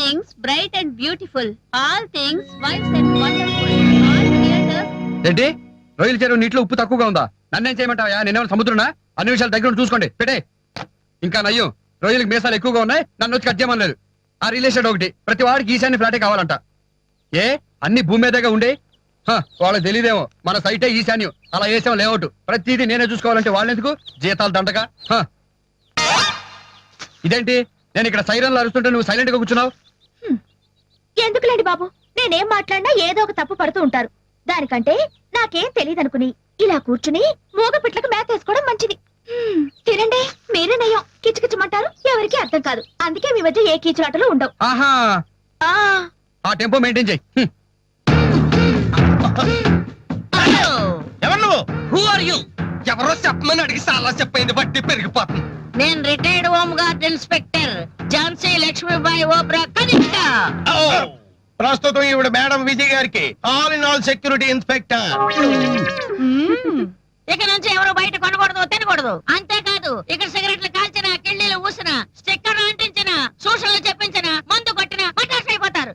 Things bright and beautiful all things wise and wonderful all creators ఏంటి? రొయ్యల చెరువు నీటిలో ఉప్పు తక్కువగా ఉందా? నన్నేం చేయమంటావా నేనేమైనా సముద్రంనా అన్ని విషయాలు దగ్గర ఉండి చూసుకోండి. పెట్టే. ఇంకా నయ్యం రొయ్యలకు మీసాలు ఎక్కువగా ఉన్నాయి నన్ను వచ్చి కట్ చేయమనలేదు. ఆ రిలేషన్ ఒకటి ప్రతి వాడికి ఈశాన్య ఫ్లాటే కావాలంట. ఏ? అన్ని భూమి మీదగా ఉండే? వాళ్ళకి తెలియదేమో మన సైటే ఈశాన్యం. అలా వేసాం లేఅవుట్. ప్రతిదీ నేనే చూసుకోవాలంటే వాళ్ళెందుకు? జీతాలు దండగా ఇదేంటి? నేను ఇక్కడ సైరన్లు అరుస్తుంటే నువ్వు సైలెంట్గా కూర్చున్నావు? ఎందుకులేండి బాబు? నేనేం మాట్లాడినా ఏదో ఒక తప్పు పడుతూ ఉంటారు. దానికంటే నాకేం తెలియదు అనుకుని ఇలా కూర్చుని మూగ పిట్లకు మేత వేసుకోవడం మంచిది. తినండి. మీరే నయ్యం కిచకిచమంటారు. ఎవరికి అర్థం కాదు. అందుకే మీ మధ్య ఏ కీచులాటలు ఉండవు. ఆహా. ఆ. ఆ టెంపో మెయింటైన్ చేయి. ఎవరు నువ్వు? హూ ఆర్ యు ఎవరో చెప్పమని అడిగి చాలా చెప్పైంది బట్టి పెరిగిపోతుంది. నేను retired home guard inspector Jhansi Lakshmibai ఓబ్రా కనిష్ట. ప్రస్తుతం ఈవిడ మేడం విజయ్ గారికి all in all security inspector ఇక నుంచి ఎవరు బయట కొనకూడదు తినకూడదు. అంతేకాదు ఇక్కడ సిగరెట్లు కాల్చిన కిళ్ళీలు ఊసిన స్టిక్కర్లు అంటించిన సూచనలు చెప్పించిన మందు కొట్టిన పటాస్ అయిపోతారు.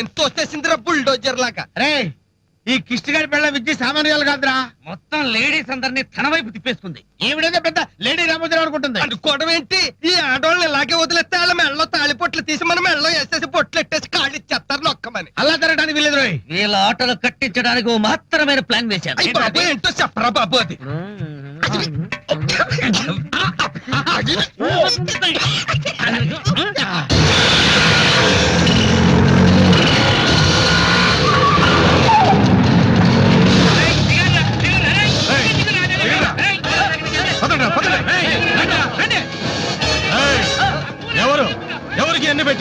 ఎంతో వచ్చేసిందిరా బుల్డోజర్ లాగా. రే ఈ కిష్టి గారి పిల్ల విద్య సామాన్యాలు కాదురా. మొత్తం లేడీస్ అందరినీ తన వైపు తిప్పేసుకుంది. ఈవిడేదో పెద్ద లేడీ రామోజీరావు అనుకుంటుంది. అనుకోవడం ఏంటి? ఈ ఆడవాళ్ళని ఇలాగే వదిలేస్తే వాళ్ళ మెడలో తాళి పొట్లు తీసి మన మెడలో వేసేసి పొట్లు ఎట్టేసి కాళ్ళు ఇచ్చేస్తారు నొక్కమని. అలా జరగడానికి వీలేదు రోయ్. వీళ్ళ ఆటలు కట్టించడానికి ఓ మాత్రమైన ప్లాన్ బాబు ఏంటో చెప్పరా బాబు అది.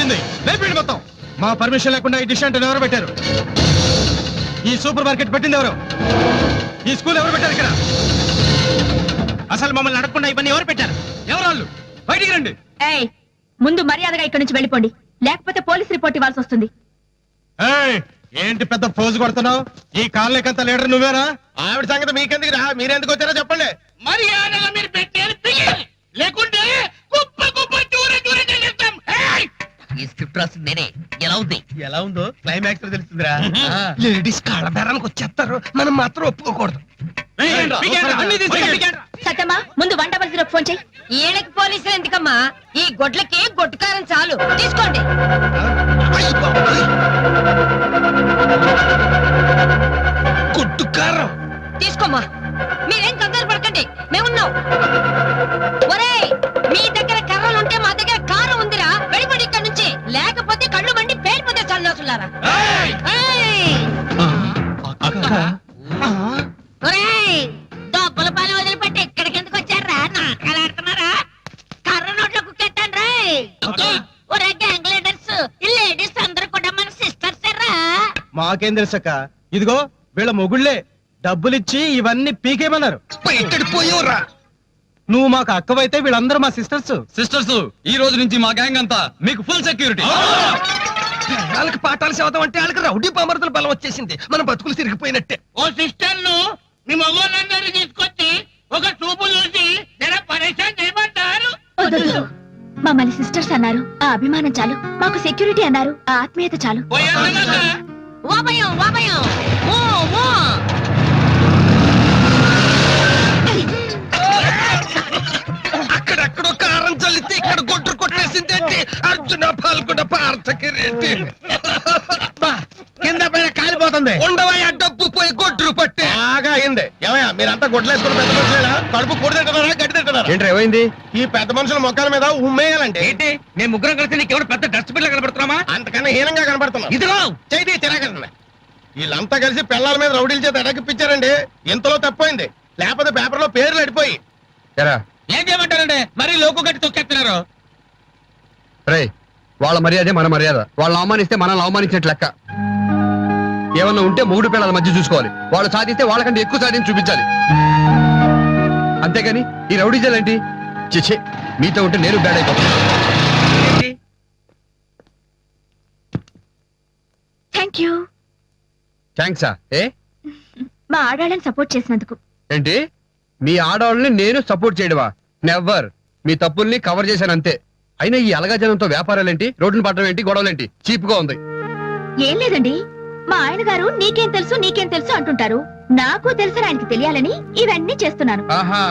పెట్టింది లేపండి మొత్తం. మా పర్మిషన్ లేకుండా ఈ డిష్ అంటే ఎవరు పెట్టారు? ఈ సూపర్ మార్కెట్ పెట్టింది ఎవరు? ఈ స్కూల్ ఎవరు పెట్టారు ఇక్కడ? అసలు మమ్మల్ని అడగకుండా ఇవన్నీ ఎవరు పెట్టారు? ఎవరు వాళ్ళు? బయటికి రండి. ఏయ్ ముందు మర్యాదగా ఇక్కడి నుంచి వెళ్ళిపోండి. లేకపోతే పోలీస్ రిపోర్ట్ ఇవ్వాల్సి వస్తుంది. ఏయ్, ఏంటి పెద్ద పోజు కొడుతున్నావు? ఈ కాలనీకంత లీడర్ నువ్వేనా? ఆవిడ సంగతి మీకెందుకు రా? మీరెందుకు వచ్చారో చెప్పండి. మర్యాదగా మీరు తీయాలి. లేకుంటే కుప్ప కుప్ప దూర దూర! ఈ స్క్రిప్ట్ రాసింది నేనే. ఎలా ఉంది? ఎలా ఉందో క్లైమాక్స్ తెలుస్తుందిరా. లేడీస్ కాళ్ళ బేరానికి వచ్చేస్తారు. మనం మాత్రం ఒప్పుకోకూడదు. సత్యమ్మా ముందు వన్ డబల్ జీరో ఫోన్ చెయ్యి. ఈయనకి పోలీసులు ఎందుకమ్మా ఈ గొడ్లకి గొడ్డుకారం చాలు. తీసుకోండి. గుడ్డు కారం. తీసుకోమ్మా. మీరేం కంగారు పడకండి మేమున్నాం. మాకేం తెలుసక్క ఇదిగో వీళ్ళ మొగుళ్ళే డబ్బులిచ్చి ఇవన్నీ పీకేమన్నారు నువ్వు మాకు అక్కవైతే వీళ్ళందరూ మా సిస్టర్స్. సిస్టర్స్ ఈ రోజు నుంచి మా గ్యాంగ్ అంతా మీకు ఫుల్ సెక్యూరిటీ. వాళ్ళకి పాఠాలు చదవడం అంటే వాళ్ళకి రౌడీ పామరతల బలం వచ్చేసింది. మన బతుకులు తిరిగిపోయినట్టే. ఓ సిస్టర్లు మీ మగవాళ్ళందరినీ తీసుకొచ్చి ఒక చూపు చూసి జర పరేషాన్ చేయమంటారు. మమ్మల్ని సిస్టర్స్ అన్నారు. ఆ అభిమానం చాలు. మాకు సెక్యూరిటీ అన్నారు. ఆ ఆత్మీయత చాలు. పోయేవాళ్ళగా వాభయం వాభయం ఓ ఓ అక్కడెక్కడో కారం చల్లితే ఇక్కడ గుడ్డు కొట్టేసిందేంటి? అర్జున పాల్గొన్న పార్థకి రెడ్డి కింద పైన కాలిపోతుంది. ఉండవయ్యా డబ్బు పోయి గొడ్డు పట్టి. బాగా అయింది. ఏమయ్యా మీరంతా గొడ్లేసుకుని పెద్ద మనుషులేనా? కడుపు కూడి తింటున్నారా గడ్డి తింటున్నారా? ఏంట్రా ఏమైంది? ఈ పెద్ద మనుషుల మొక్కల మీద ఉమ్మేయాలండి. ఏంటి? నేను ముగ్గురం కలిసి నీకు ఎవరు పెద్ద డస్ట్బిన్ కనబడుతున్నామా? అంతకన్నా హీనంగా కనబడుతున్నారు ఇదిగో! చేతి తిరగండి వీళ్ళంతా కలిసి పిల్లల మీద రౌడీల చేత ఎడగిప్పించారండి. ఇంతలో తప్పైంది లేకపోతే పేపర్లో పేర్లు అడిపోయి. ఏం చేయమంటారండి? మరీ లోకు గట్టి తొక్కేస్తున్నారు. వాళ్ళ మర్యాదే మన మర్యాద. వాళ్ళని అవమానిస్తే మనల్ని అవమానించినట్లు లెక్క. ఏమన్నా ఉంటే మూడు పిల్లల మధ్య చూసుకోవాలి. వాళ్ళు సాధిస్తే వాళ్ళకంటే ఎక్కువ సాధించి చూపించాలి. అంతేగాని ఈ రౌడీజల్ ఏంటి? చిచ్చే మీతో ఉంటే నేను బ్యాడ్ అయిపోతాను. థ్యాంక్ యూ థ్యాంక్సా ఏ? మా ఆడాళ్ళని సపోర్ట్ చేసినందుకు. ఏంటి? మీ ఆడవాళ్ళని నేను సపోర్ట్ చేయడమా? నెవర్ మీ తప్పుల్ని కవర్ చేశాను అంతే. అయినా ఈ అలగా జనంతో వ్యాపారాలేంటి? రోడ్డును పడడం ఏంటి? గొడవలేంటి? చీప్గా ఉంది. ఏం లేదండి. మా ఆయన గారు నీకేం తెలుసు నీకేం తెలుసు అంటుంటారు. నాకు తెలుసు ఆయనకి తెలియాలని ఇవన్నీ చేస్తున్నాను. ఆహా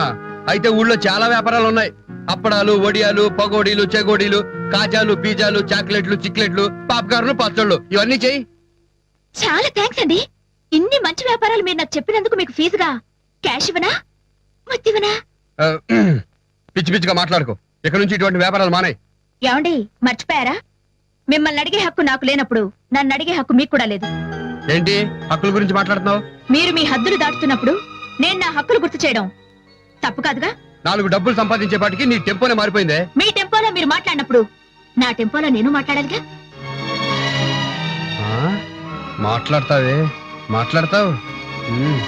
అయితే ఊళ్ళో చాలా వ్యాపారాలు ఉన్నాయి. అప్పడాలు వడియాలు పగోడీలు చెగోడీలు కాజాలు పీజాలు చాక్లెట్లు చిక్లెట్లు పాప్కార్న్లు పచ్చళ్ళు. ఇవన్నీ చెయ్యి. చాలా థ్యాంక్స్ అండి. ఇన్ని మంచి వ్యాపారాలు మీరు నాకు చెప్పినందుకు మీకు ఫీజుగా క్యాష్ ఇవ్వనా మొత్తివనా పిచ్చి పిచ్చిగా మాట్లాడుకో. ఇక నుంచి ఇటువంటి వ్యాపారాలు మానే ఏమండి మర్చిపోయారా? మిమ్మల్ని అడిగే హక్కు నాకు లేనప్పుడు నన్ను అడిగే హక్కు మీకు కూడా లేదు. ఏంటి? హక్కుల గురించి మాట్లాడుతున్నావు? మీరు మీ హద్దులు దాటుతున్నప్పుడు నేను నా హక్కులు గుర్తు చేయడం తప్పు కాదుగా? నాలుగు డబ్బులు సంపాదించేపాటికి నీ టెంపోనే మారిపోయిందే. మీ టెంపోలో మీరు మాట్లాడినప్పుడు నా టెంపోలో నేను మాట్లాడాలిగా? ఆ, మాట్లాడతావే? మాట్లాడతావు? ఉమ్.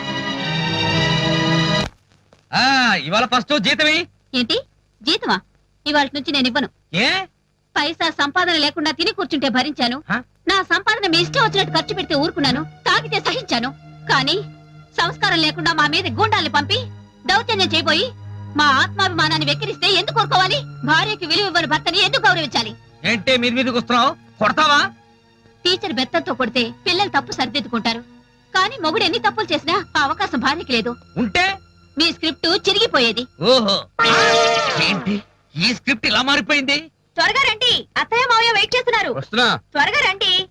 ఆ ఇవాళ ఫస్ట్ జీతమే? ఏంటి? జీతమా? ఇవాళ నుంచి నేను ఇవ్వను. ఏ? పైసా సంపాదన లేకుండా తిని కూర్చుంటే భరించాను? నా సంపాదన మీ ఇష్టం వచ్చినట్టు ఖర్చు పెడితే ఊరుకున్నాను తాగితే సహించాను. కానీ సంస్కారం లేకుండా మా మీద గూండాల్ని పంపి దౌర్జన్యం చేయబోయి మా ఆత్మాభిమానాన్ని వెక్కిరిస్తే ఎందుకు ఊరుకోవాలి భార్యకి విలువ ఇవ్వని భర్తని ఎందుకు గౌరవించాలి? ఏంటే మీరు మీదకి వస్తున్నావు? కొడతావా? టీచర్ బెత్తంతో కొడితే పిల్లలు తప్పు సరిదిద్దుకుంటారు. కానీ మొగుడు ఎన్ని తప్పులు చేసినా ఆ అవకాశం భార్యకి లేదు. ఉంటే? మీ స్క్రిప్ట్ చిరిగిపోయేది. ఓహో. ఏంటి? ఈ స్క్రిప్ట్ ఇలా మారిపోయింది? త్వరగా రండి. అత్తయ్య మావయ్య వెయిట్ చేస్తున్నారు. వస్తున్నా. త్వరగా రండి.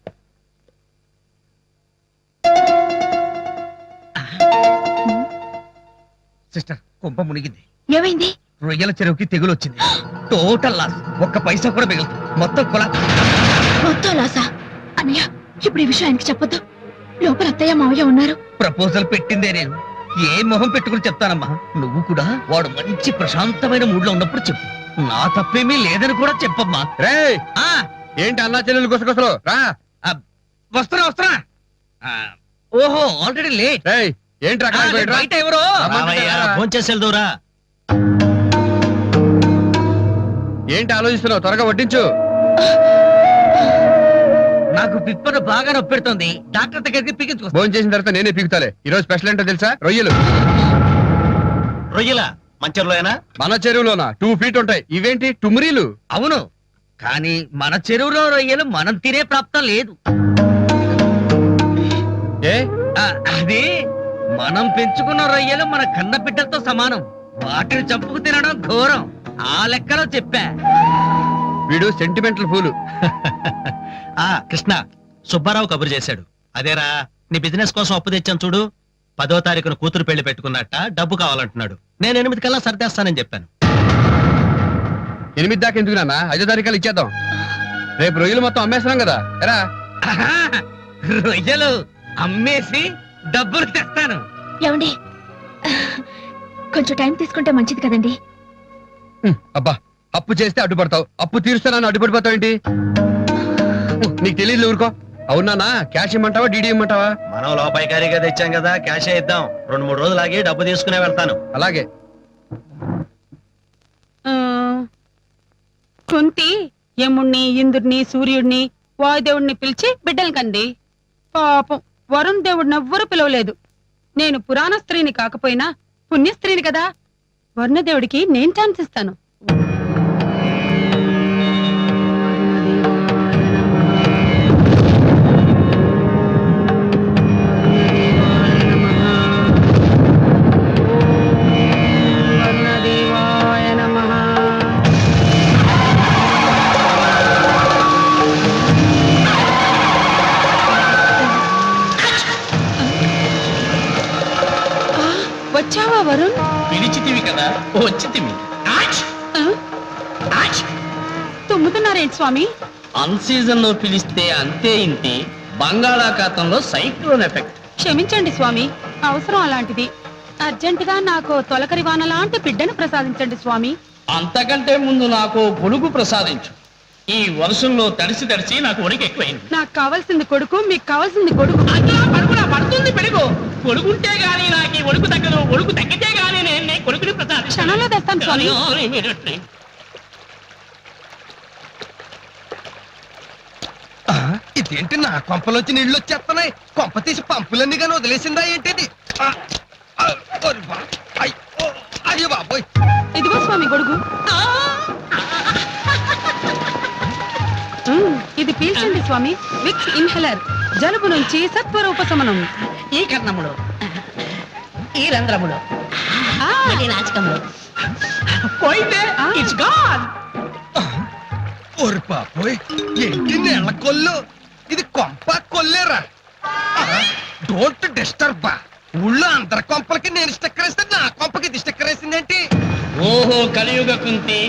సిస్టర్ కుంప మునిగింది. ఏమైంది? రొయ్యల చెరువుకి తెగులు వచ్చింది టోటల్ లాస్. ఒక్క పైసా కూడా మిగలదు. మొత్తం కుల. మొత్తం లాసా? అన్నయ్య ఇప్పుడు ఈ విషయం ఆయనకి చెప్పొద్దు. లోపల అత్తయ్య మావయ్య ఉన్నారు. ప్రపోజల్ పెట్టిందే నేను. ఏ మొహం పెట్టుకుని చెప్తానమ్మా? నువ్వు కూడా వాడు మంచి ప్రశాంతమైన మూడ్లో ఉన్నప్పుడు చెప్పు. నా తప్పేమీ లేదని కూడా చెప్పమ్మా. రేయ్! ఆ! ఏంటి అన్నా చెల్లెలు గుసగుసలు? రా! వస్తున్నా వస్తున్నా. ఆ, ఓహో ఆల్రెడీ లేట్. రేయ్ ఏంటి? బయట ఎవరో? భోంచేసేల్దూరా ఏంటి ఆలోచిస్తున్నావు? త్వరగా వడ్డించు. నాకు పిప్పను బాగా నొప్పి పెడుతుంది డాక్టర్ దగ్గరికి పిగించుకో భోజనం చేసిన తర్వాత నేనే పీకుతాలే. ఈ రోజు స్పెషల్ ఏంటో తెలుసా? రొయ్యలు. రొయ్యల? మంచర్లోనా మన చెరువులోన? టూ ఫీట్ ఉంటాయి. ఇవేంటి? టుమ్రీలు? అవును. కానీ మన చెరువులో రొయ్యలు మనం తినే ప్రాప్తం లేదు. ఏ? ఆ, అది మనం పెంచుకున్న రొయ్యలు మన కన్న బిడ్డలతో సమానం. వాటిని చంపుకు తినడం ఘోరం. ఆ లెక్కలో చెప్పా. వీడు సెంటిమెంటల్ ఫూలు ఆ కృష్ణ సుబ్బారావు కబురు చేశాడు. అదేరా నీ బిజినెస్ కోసం అప్పు తెచ్చాను చూడు. పదో తారీఖున కూతురు పెళ్ళి పెట్టుకున్నట్ట డబ్బు కావాలంటున్నాడు. నేను ఎనిమిది కల్లా సర్దేస్తానని చెప్పాను. ఎనిమిది దాకా ఎందుకు నాన్న? ఐదో తారీఖులు ఇచ్చేద్దాం. రేపు రొయ్యలు మొత్తం అమ్మేస్తున్నాం కదా. ఎరా! రొయ్యలు అమ్మేసి డబ్బులు తెస్తాను. ఏమండి? కొంచెం టైం తీసుకుంటే మంచిది కదండి. అబ్బా అప్పు చేస్తే అడ్డుపడతావు. అప్పు తీరుస్తానని అడ్డుపడిపోతావు ఏంటి నీకు తెలియదు ఊరుకో. అవునా క్యాష్ ఇమ్మంటావా? డీడీ ఇమ్మంటావా? మనం లోపాయికారిగా తెచ్చాం కదా క్యాషే ఇద్దాం. రెండు మూడు రోజులు ఆగి డబ్బు తీసుకునే వెళ్తాను. అలాగే. ఆ, కుంతి యముణ్ణి ఇంద్రుడిని సూర్యుడిని వాయుదేవుడిని పిలిచి బిడ్డలు కంది. పాపం వరుణ్ దేవుడిని ఎవ్వరూ పిలవలేదు. నేను పురాణ స్త్రీని కాకపోయినా పుణ్య స్త్రీని కదా వరుణదేవుడికి నేను ఛాన్స్ ఇస్తాను. వరుణ్ పిలిచితివి కదా వచ్చితివి? తుమ్ముతున్నారేంటి స్వామి అన్ సీజన్లో పిలిస్తే అంతే ఇంటి బంగాళాఖాతంలో సైక్లోన్ ఎఫెక్ట్. క్షమించండి స్వామి అవసరం అలాంటిది. అర్జెంటుగా నాకు తొలకరి వాన లాంటి బిడ్డను ప్రసాదించండి స్వామి. అంతకంటే ముందు నాకు గొడుగు ప్రసాదించు. ఈ వర్షంలో తడిసి తడిసి నాకు వణికి ఎక్కువైంది నాకు కావాల్సింది కొడుకు మీకు కావాల్సింది పడుకునా పడుతుంది పెరుగు. కొడుకుంటే గానీ నాకు ఒడుకు తగ్గదు. ఒడుకు తగ్గితే గానీ నేను నీ కొడుకుని క్షణంలో తెస్తాను స్వామి. ఇదేంటి నా కొంపలోంచి నీళ్ళు వచ్చేస్తున్నాయి? కొంప తీసి పంపులన్నీ కానీ వదిలేసిందా ఏంటిది. అయ్యో బాబోయ్. ఇదిగో స్వామి గొడుగు. ఇది పీల్చండి స్వామి. విక్స్ ఇన్హెలర్. జలుబు నుంచి సత్వర ఉపశమనం ఈ కర్ణములు ఈ రంధ్రములు ఆ, ఇది నాచకములు పోయిందే ఆ. ఇట్స్ గాన్ ఓరి బాబోయ్ ఏంటి నెల కొల్లు? ఇది కొంప కొల్లేరా? డోంట్ డిస్టర్బ్ ఊళ్ళో అందరి కొంపలకి నేను స్టిక్కర్ ఇస్తే నా కొంపకి ఇది స్టిక్కర్ వేసిందేంటి ఓహో కలియుగ కుంతి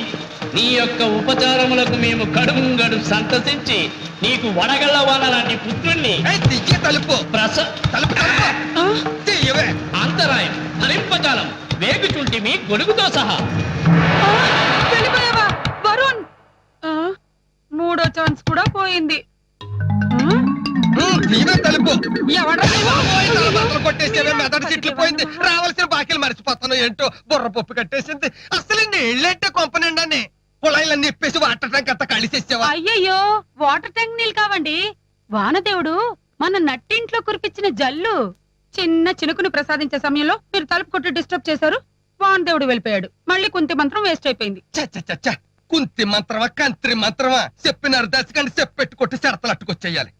నీ యొక్క ఉపచారములకు మేము కడుంగడు సంతసించి నీకు వడగళ్ళ వాన లాంటి పుత్రుణ్ణి తలుపు. ప్రస తలుపు అంతరాయం హరింపజాలం వేగుచుంటిమి గొడుగుతో సహా. ఆ, వెళ్ళిపోయావా? వరుణ్! ఆ, మూడో ఛాన్స్ కూడా పోయింది. తలుపు. కొట్టేసేవే మెదడు చిట్లు పోయింది. రావాల్సిన బాకీలు మర్చిపోతాను ఏంటో బుర్ర పప్పు కట్టేసింది. అసలు నీళ్ళంటే కొంప నిండానే కుళాయిలన్నీ వాటర్ ట్యాంక్ అంతా అయ్యయ్యో వాటర్ ట్యాంక్ నీళ్ళు కావండి. వానదేవుడు మన నట్టింట్లో కురిపించిన జల్లు చిన్న చినుకుని ప్రసాదించే సమయంలో మీరు తలుపు కొట్టి డిస్టర్బ్ చేశారు. వానదేవుడు వెళ్ళిపోయాడు. మళ్ళీ కుంతి మంత్రం వేస్ట్ అయిపోయింది. చ చ చ చ. కుంతి మంత్రమా కంత్రి మంత్రమా? చెప్పినారు దశకండి చెప్పెట్టు కొట్టి శరతలు అట్టుకొచ్చేయాలి.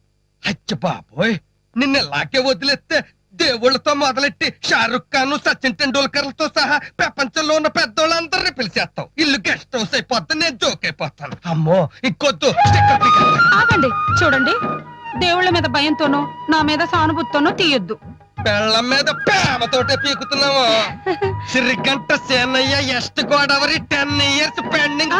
అచ్చ బాబోయ్ నిన్న లాగే వదిలేస్తే దేవుళ్ళతో మొదలెట్టి షారుఖ్ ఖాన్ సచిన్ టెండూల్కర్లతో సహా ప్రపంచంలో ఉన్న పెద్దోళ్ళందరినీ పిలిచేస్తావు ఇల్లు గెస్ట్ హౌస్ అయిపోతే నేను జోక్ అయిపోతాను. అమ్మో ఇంకొద్దు. ఆగండి చూడండి. దేవుళ్ళ మీద భయంతోనో నా మీద సానుభూతితోనో తీయొద్దు. పెళ్ళం మీద ప్రేమతోటే పీకుతున్నాము సిరిగంట Senayya east Godavari ten years pending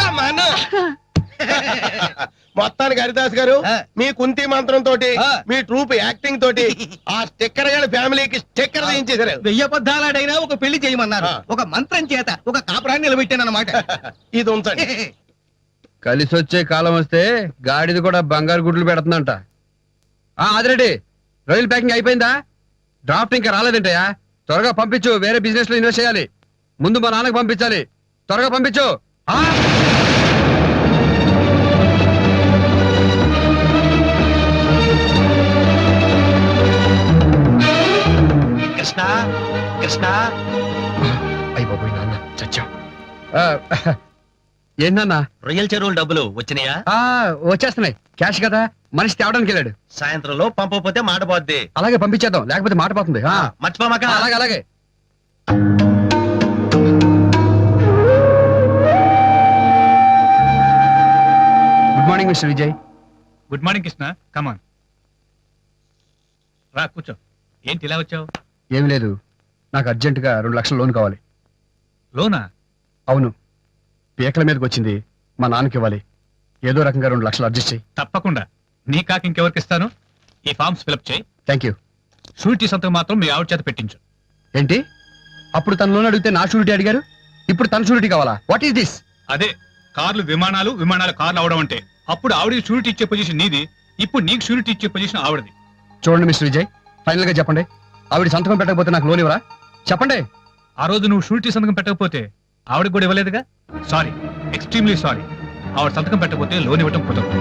come on మొత్తానికి హరిదాస్ గారు. మీ కుంతి మంత్రం తోటి. మీ ట్రూప్ యాక్టింగ్ తోటి ఆ స్టిక్కర్ గారి ఫ్యామిలీకి స్టిక్కర్ వేయించేశారు వెయ్యి పద్దాలాడైనా ఒక పెళ్ళి చేయమన్నారు. ఒక మంత్రం చేత ఒక కాపురాన్ని నిలబెట్టాను అనమాట ఇది ఉంచండి. కలిసి వచ్చే కాలం వస్తే గాడిది కూడా బంగారు గుడ్లు పెడుతుందంట. ఆ ఆదిరెడ్డి రొయ్యల ప్యాకింగ్ అయిపోయిందా? డ్రాఫ్ట్ ఇంకా రాలేదంటయ్యా. త్వరగా పంపించు వేరే బిజినెస్లో ఇన్వెస్ట్ చేయాలి. ముందు మా నాన్నకి పంపించాలి. త్వరగా పంపించు. కృష్ణ కృష్ణ. అయిపోయి నాన్న చచ్చాం. ఏంటన్నా రొయ్యల చెరువుల డబ్బులు వచ్చినాయా? ఆ, వచ్చేస్తున్నాయి. క్యాష్ కదా? మనిషి తేవడానికి వెళ్ళాడు. సాయంత్రంలో పంపకపోతే మాట పోద్ది. అలాగే పంపించేద్దాం లేకపోతే మాట పోతుంది. ఆ, మర్చిపోమాక అలాగే అలాగే. Good morning mister Vijay. Good morning Krishna. Come on రా కూర్చో. ఏంటి ఇలా వచ్చావు? ఏం లేదు. నాకు అర్జెంటుగా రెండు లక్షల లోన్ కావాలి. లోనా? అవును. పీకల మీదకి వచ్చింది. మా నాన్నకి ఇవ్వాలి. ఏదో రకంగా రెండు లక్షలు అడ్జస్ట్ చేయి. తప్పకుండా. నీ కాక ఇంకెవరికి ఇస్తాను? ఈ ఫామ్స్ ఫిలప్ చేయి. Thank you. షూరిటీ సంతకం మాత్రం మీ ఆవిడ చేత పెట్టించు. ఏంటి? అప్పుడు తన లోన్ అడిగితే నా షూరిటీ అడిగారు? ఇప్పుడు తన షూరిటీ కావాలా? వాట్ ఈస్ దిస్ అదే కార్లు విమానాలు విమానాలు కార్లు అవడం అంటే. అప్పుడు ఆవిడకి షూరిటీ ఇచ్చే పొజిషన్ నీది. ఇప్పుడు నీకు షూరిటీ ఇచ్చే పొజిషన్ ఆవిడది. చూడండి మిస్టర్ విజయ్. ఫైనల్గా చెప్పండి. ఆవిడ సంతకం పెట్టకపోతే నాకు లోన్ ఇవ్వరా? చెప్పండి. ఆ రోజు నువ్వు షూరిటీ సంతకం పెట్టకపోతే ఆవిడ కూడా ఇవ్వలేదుగా? సారీ ఎక్స్ట్రీమ్లీ సారీ ఆవిడ సంతకం పెట్టకపోతే లోన్ ఇవ్వటం కుదరదు.